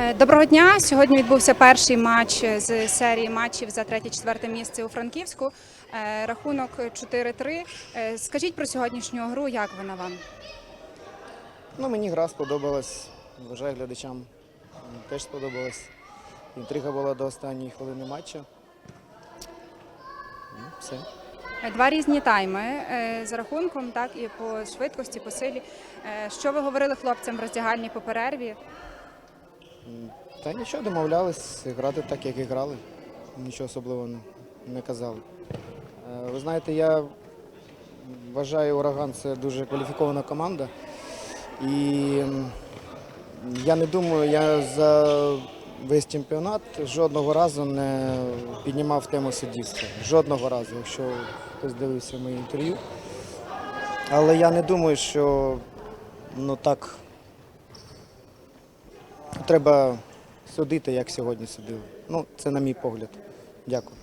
Доброго дня. Сьогодні відбувся перший матч з серії матчів за третє-четверте місце у Франківську. Е, Рахунок 4-3. Е, Скажіть про сьогоднішню гру, як вона вам? Ну, мені гра сподобалась. Вважаю, глядачам теж сподобалась. Інтрига була до останньої хвилини матчу. Ну, Все. Е, Два різні тайми е, за рахунком, так і по швидкості, по силі. Е, Що ви говорили хлопцям в роздягальні по перерві? Та нічого, домовлялись грати так, як і грали. Нічого особливого не, казали. Е, Ви знаєте, я вважаю, ураган це дуже кваліфікована команда. І я не думаю, я за весь чемпіонат жодного разу не піднімав тему суддівства. Жодного разу, якщо хтось дивився мої інтерв'ю. Але я не думаю, що ну так треба судити, як сьогодні судили. Ну, це на мій погляд. Дякую.